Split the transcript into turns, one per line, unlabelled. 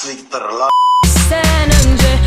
Siktir lan.
Sen önce